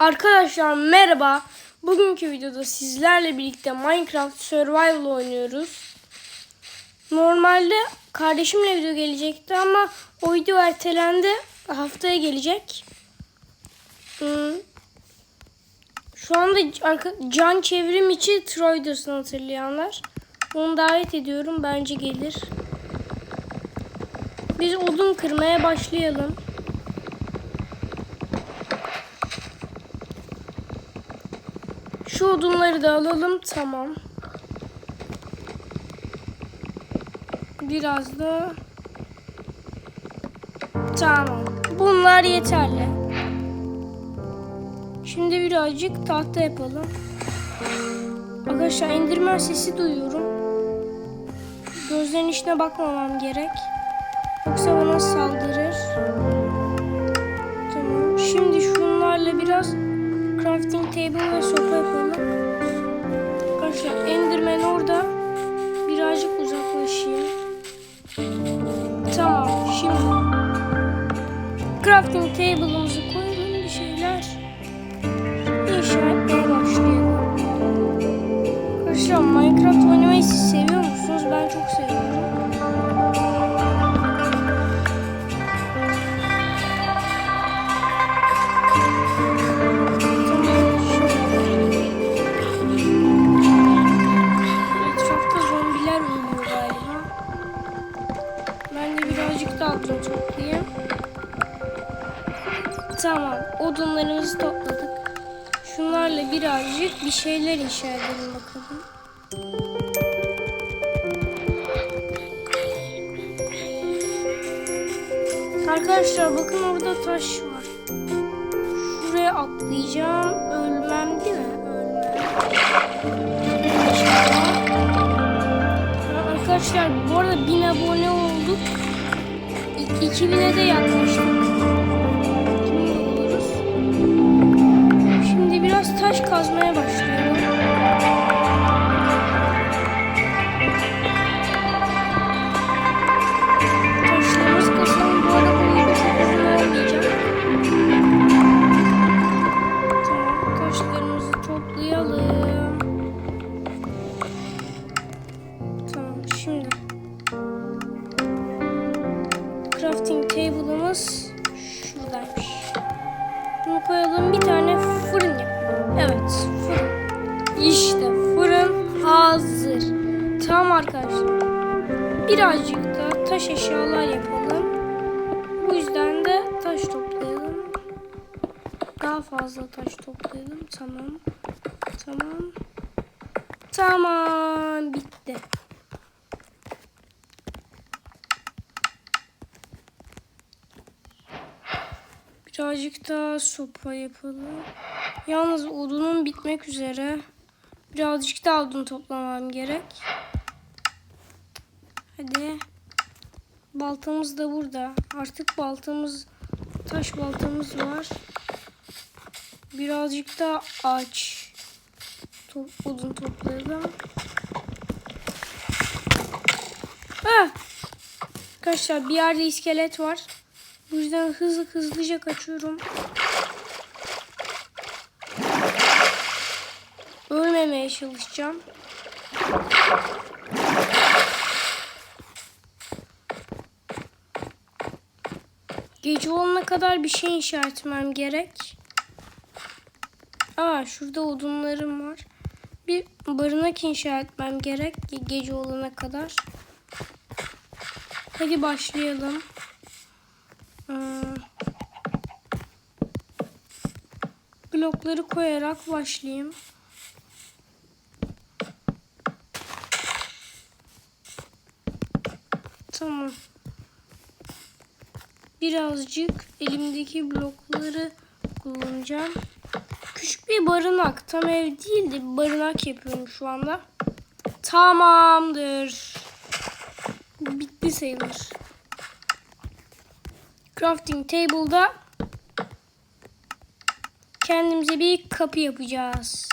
Arkadaşlar merhaba. Bugünkü videoda sizlerle birlikte Minecraft Survival oynuyoruz. Normalde kardeşimle video gelecekti ama o video ertelendi. Haftaya gelecek. Hmm. Şu anda can çevrim içi Troydos'unu hatırlayanlar. Onu davet ediyorum. Bence gelir. Biz odun kırmaya başlayalım. Şu odunları da alalım. Tamam. Biraz da Tamam. Bunlar yeterli. Şimdi birazcık tahta yapalım. Arkadaşlar indirme sesi duyuyorum. Gözlerin içine bakmamam gerek. Yoksa bana saldırır. Tamam. Şimdi şunlarla biraz crafting table ve sopa yapalım. Crafting table'ımızı koyalım. Şunlarla birazcık bir şeyler inşa edelim bakalım. Arkadaşlar bakın orada taş var. Şuraya atlayacağım. Ölmem değil mi? Ölmem. Arkadaşlar bu arada 1000 abone olduk. İ- 2000'e de yaklaştık. Biraz taş kazmaya başlayalım. Arkadaşlar. Birazcık da taş eşyalar yapalım. Bu yüzden de taş toplayalım. Daha fazla taş toplayalım. Tamam. Tamam. Tamam. Bitti. Birazcık daha sopa yapalım. Yalnız odunum bitmek üzere. Birazcık daha odun toplamam gerek. Hadi. Baltamız da burada. Artık baltamız, taş baltamız var. Birazcık da ağaç top, odun toplayalım. Ah! Arkadaşlar bir yerde iskelet var. Bu yüzden hızlı hızlıca kaçıyorum. Ölmemeye çalışacağım. Gece olana kadar bir şey inşa etmem gerek. Aa şurada odunlarım var. Bir barınak inşa etmem gerek ge- gece olana kadar. Hadi başlayalım. Hmm. Blokları koyarak başlayayım. Tamam. Birazcık elimdeki blokları kullanacağım. Küçük bir barınak. Tam ev değil de barınak yapıyorum şu anda. Tamamdır. Bitti sayılır. Crafting table'da kendimize bir kapı yapacağız.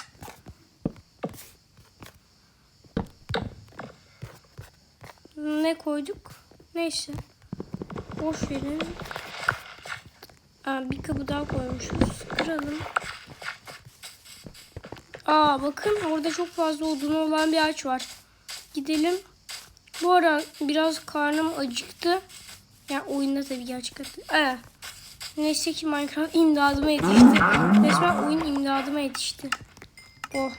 Ne koyduk? Neyse. Boş verin. Bir kapı daha koymuşuz. Kıralım. Aa bakın orada çok fazla odunu olan bir ağaç var. Gidelim. Bu ara biraz karnım acıktı. Yani oyunda tabii ki acıktı. Evet. Neyse ki Minecraft imdadıma yetişti. Resmen oyun imdadıma yetişti. Oh.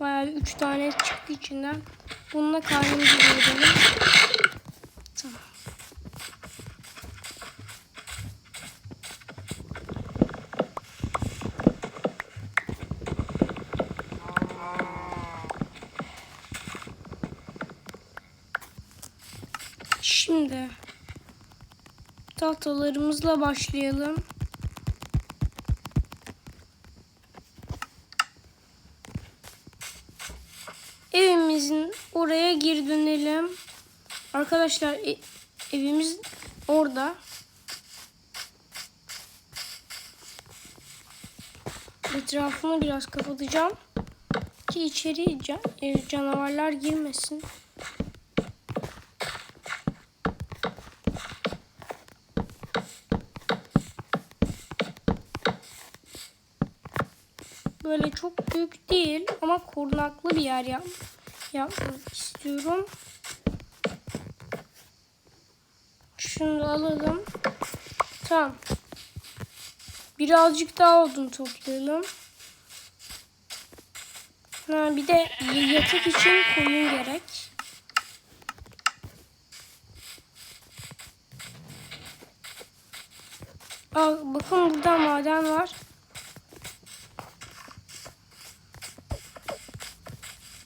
Bayağı bir üç tane çıktı içinden. Bununla karnımızı doyuralım. Tamam. Şimdi tahtalarımızla başlayalım. Evimizin oraya geri dönelim. Arkadaşlar e- evimiz orada. Etrafını biraz kapatacağım ki içeri ca- e, canavarlar girmesin. Böyle çok büyük değil ama korunaklı bir yer yap yapmak istiyorum. Şunu da alalım. Tamam. Birazcık daha odun toplayalım. Ha, bir de yatak için koyun gerek. Aa, bakın burada maden var.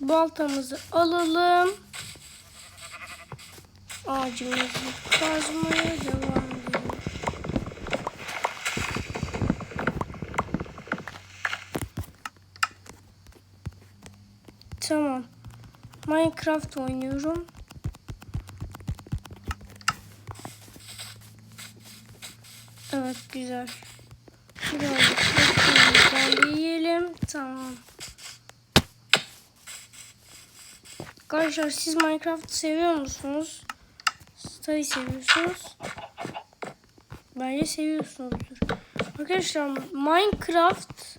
Baltamızı alalım. Ağacımızı kazmaya devam edelim. Tamam. Minecraft oynuyorum. Evet güzel. Birazcık ekmeğimizden de yiyelim. Tamam. Arkadaşlar siz Minecraft seviyor musunuz? Tabii seviyorsunuz. Bence seviyorsunuzdur. Arkadaşlar Minecraft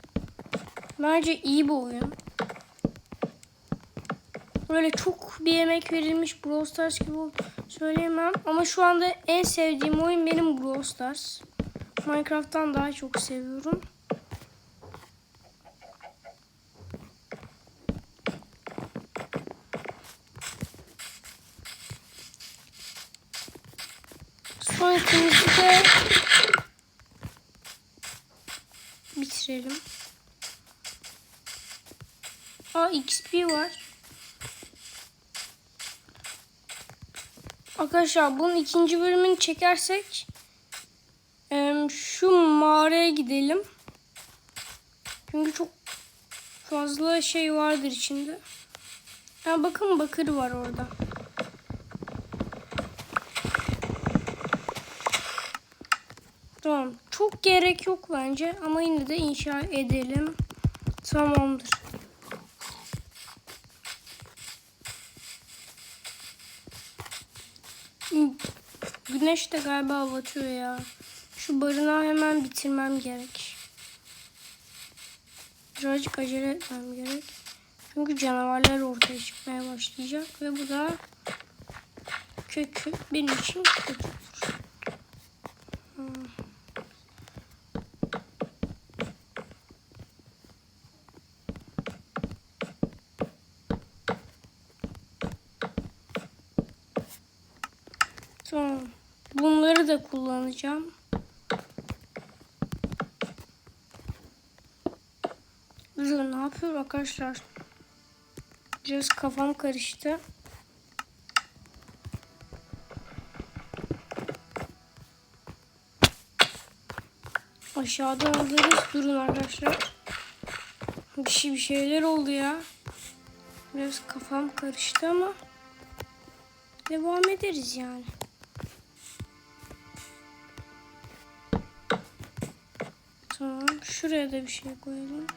bence iyi bir oyun. Böyle çok bir emek verilmiş Brawl Stars gibi söyleyemem. Ama şu anda en sevdiğim oyun benim Brawl Stars. Minecraft'tan daha çok seviyorum. Son ikimizi de bitirelim. Aa XP var. Arkadaşlar bunun ikinci bölümünü çekersek şu mağaraya gidelim. Çünkü çok fazla şey vardır içinde. Ha bakın bakır var orada. Tamam. Çok gerek yok bence ama yine de inşa edelim. Tamamdır. Güneş de galiba batıyor ya. Şu barınağı hemen bitirmem gerek. Birazcık acele etmem gerek. Çünkü canavarlar ortaya çıkmaya başlayacak ve bu da kötü. Benim için kötü. Tamam. Kullanacağım. Dur ne yapıyor arkadaşlar? Biraz kafam karıştı. Aşağıdan alırız. Durun arkadaşlar. Bir şey bir şeyler oldu ya. Biraz kafam karıştı ama devam ederiz yani. Tamam. Şuraya da bir şey koyalım.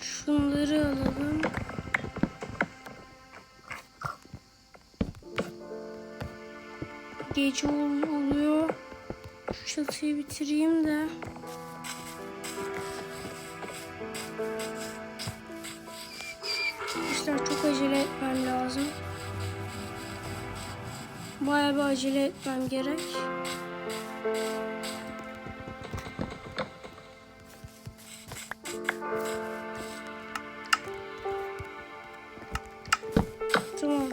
Şunları alalım. gece ol- oluyor. Şu çatıyı bitireyim de. Bayağı bir acele etmem gerek. Tamam.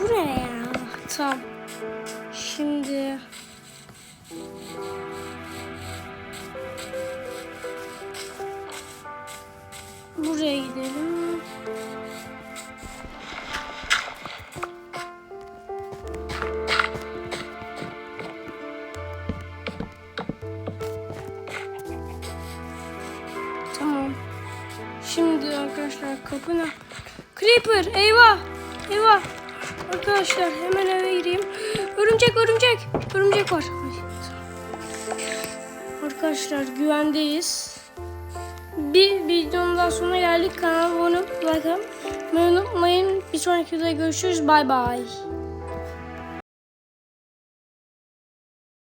Bu ne ya? Tamam. Şimdi buraya gidelim. Ne? Creeper eyvah. Eyvah. Arkadaşlar hemen eve gireyim. Örümcek örümcek. Örümcek var. Arkadaşlar güvendeyiz. Bir videonun daha sonuna geldik. Kanala abone atmayı unutmayın. Bir sonraki videoda görüşürüz. Bay bay.